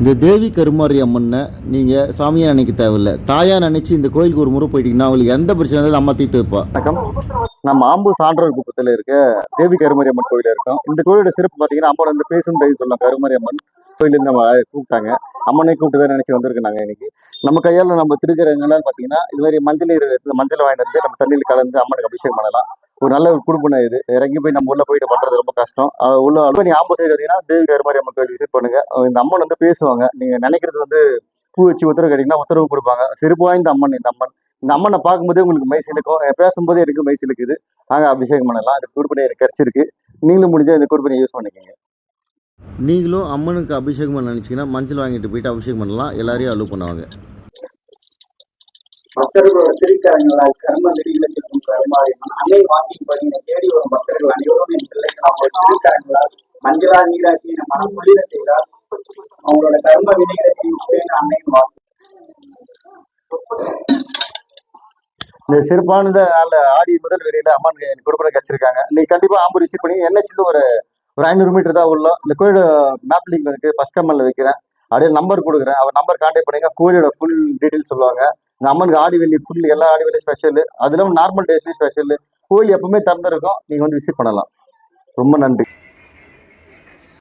இந்த தேவி கருமாரி அம்மனை நீங்கள் சாமியாக நினைக்க தேவையில்ல. தாயாக நினச்சி இந்த கோயிலுக்கு ஒரு முறை போயிட்டீங்கன்னா அவங்களுக்கு எந்த பிரச்சனை இருந்தாலும் அம்மா தீர்த்து வைப்பா. வணக்கம். நம்ம ஆம்பூர் சான்றோர் குப்பத்தில் இருக்க தேவி கருமாரி அம்மன் கோயில் இருக்கோம். இந்த கோயிலோட சிறப்பு பார்த்தீங்கன்னா அம்மன் வந்து பேசும் தெய்வம் சொல்லலாம் கருமாரி அம்மன் கோயிலேருந்து நம்ம கூப்பிட்டாங்க. அம்மனை கூப்பிட்டு தான் நினச்சி வந்திருக்கோம் நாங்கள் இன்னைக்கு. நம்ம கையால் நம்ம திருக்கிறவங்களாம் பார்த்தீங்கன்னா இது மாதிரி மஞ்சள் நீர் மஞ்சள் வாங்கிட்டு வந்து நம்ம தண்ணியில் கலந்து அம்மனுக்கு அபிஷேகம் பண்ணலாம். ஒரு நல்ல ஒரு குடும்பம் இது. இறங்கி போய் நம்ம உள்ள போயிட்டு பண்றது ரொம்ப கஷ்டம். உள்ள நீங்க ஆம்பூர் சைடு பார்த்தீங்கன்னா தேவி கருமாரி அம்மன் கோயில் விசிட் பண்ணுங்க. இந்த அம்மன் வந்து பேசுவாங்க. நீங்க நினைக்கிறது வந்து பூ வச்சு உத்தரவு கேட்டீங்கன்னா உத்தரவு கொடுப்பாங்க. சிறப்பு வாய்ந்த அம்மன் இந்த அம்மன். இந்த அம்மனை பார்க்கும்போதே உங்களுக்கு மை சிலுக்கும் அஹ் பேசும்போதே எனக்கு மை சிலுக்குது நாங்கள் அபிஷேகம் பண்ணலாம். இந்த குடுப்பனை எனக்கு கிடைச்சிருக்கு. நீங்களும் முடிஞ்சா இந்த குடுப்பனை யூஸ் பண்ணிக்கோங்க. நீங்களும் அம்மனுக்கு அபிஷேகம் பண்ண நினச்சிங்கன்னா மஞ்சள் வாங்கிட்டு போயிட்டு அபிஷேகம் பண்ணலாம். எல்லாரையும் அலோவ் பண்ணுவாங்க. பக்தர்களோட திருக்கரங்களால் கர்ம வெளியிடத்திற்கும் கருமாறினான் அன்னை வாங்கி பதினை தேடி வரும் பக்தர்கள் அனைவரும் என் பிள்ளைக்கு அவங்களோட திருக்கரங்களால் மஞ்சளா நீராக்கி என் மனம் குளிர செய்தார் அவங்களோட கர்ம வினைகளை அன்னையும் வாங்கி இந்த சிறப்பானத நாள் ஆடி முதல் வெளியில அம்மன் எனக்கு குடுப்பனை கிடைச்சிருக்காங்க நீங்க கண்டிப்பா ஆம்பு ரிசீவ் பண்ணி என்ஹெச்ல ஒரு ஒரு ஐநூறு மீட்டர் தான் உள்ள. இந்த கோயிலோட மேப் லிங்க் இருக்கு. ஃபர்ஸ்ட் கம்மல்ல வைக்கிறேன். அப்படியே நம்பர் கொடுக்குறேன். அவர் நம்பர் கான்டாக்ட் பண்ணுங்க கோயிலோட ஃபுல் டீட்டெயில்ஸ் சொல்லுவாங்க. இந்த அம்மனுக்கு ஆடி வெள்ளி ஃபுல் எல்லா ஆடி வெள்ளி ஸ்பெஷல் அதுல நார்மல் டேஸ்லயும் ஸ்பெஷல் கோயில் எப்பவுமே திறந்திருக்கும். நீங்க வந்து விசிட் பண்ணலாம். ரொம்ப நன்றி.